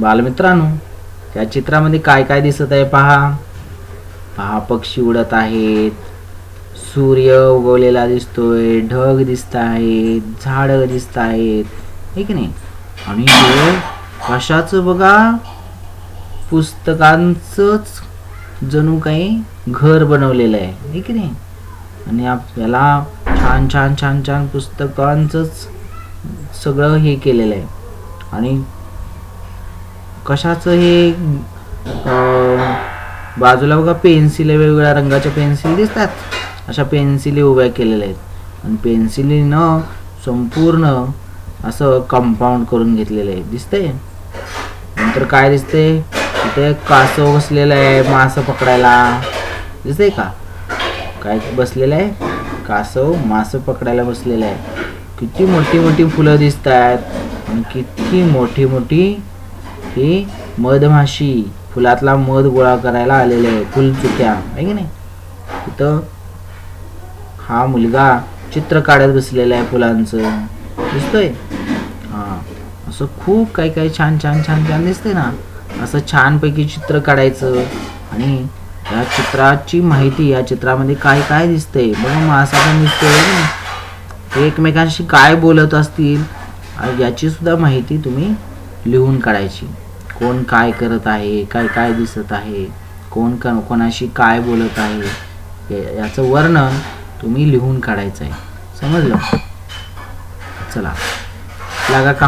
बालमित्रांनो या चित्रामध्ये काय काय दिसत आहे पहा. पहा पक्षी उडत आहेत. सूर्य उगवलेला दिसतोय ढग दिसत आहेत झाडं दिसत आहेत. हे की नाही? आणि हे कशाचं बघा? पुस्तकांचंच जणू काही घर बनवलेलं आहे. हे की नाही? आणि आपल्याला छान छान छान छान पुस्तकांचंच सगळं हे केलेलं आहे. आणि कशाचं हे बाजूला बघा पेन्सिल वेगवेगळ्या रंगाच्या पेन्सिल दिसतात. अशा पेन्सिली उभ्या केलेल्या आहेत. आणि पेन्सिलीनं संपूर्ण असं कंपाऊंड करून घेतलेलं आहे. दिसतंय? नंतर काय दिसतंय? तिथे कासव बसलेलं आहे मासं पकडायला. दिसतंय का? काय बसलेलं आहे? कासव मासं पकडायला बसलेलं आहे. किती मोठी मोठी फुलं दिसत आहेत आणि किती मोठी मोठी ही मधमाशी फुलातला मध गोळा करायला आलेले आहे फुलचुक्या आहे की नाही? तिथं हा मुलगा चित्र काढत बसलेला आहे फुलांचं. दिसतोय? हा. असं खूप काही काही छान छान छान छान दिसते ना. असं छानपैकी चित्र काढायचं आणि या चित्राची माहिती या चित्रामध्ये काय काय दिसतंय? बघा मासा पण दिसतोय ना? ते एकमेकांशी काय बोलत असतील याची सुद्धा माहिती तुम्ही लिहून काढायची. कोण काय करत आहे काय काय दिसत आहे कोण कोणाशी काय बोलत आहे याचं वर्णन तुम्ही लिहून काढायचं आहे समजलं? चला. लागा का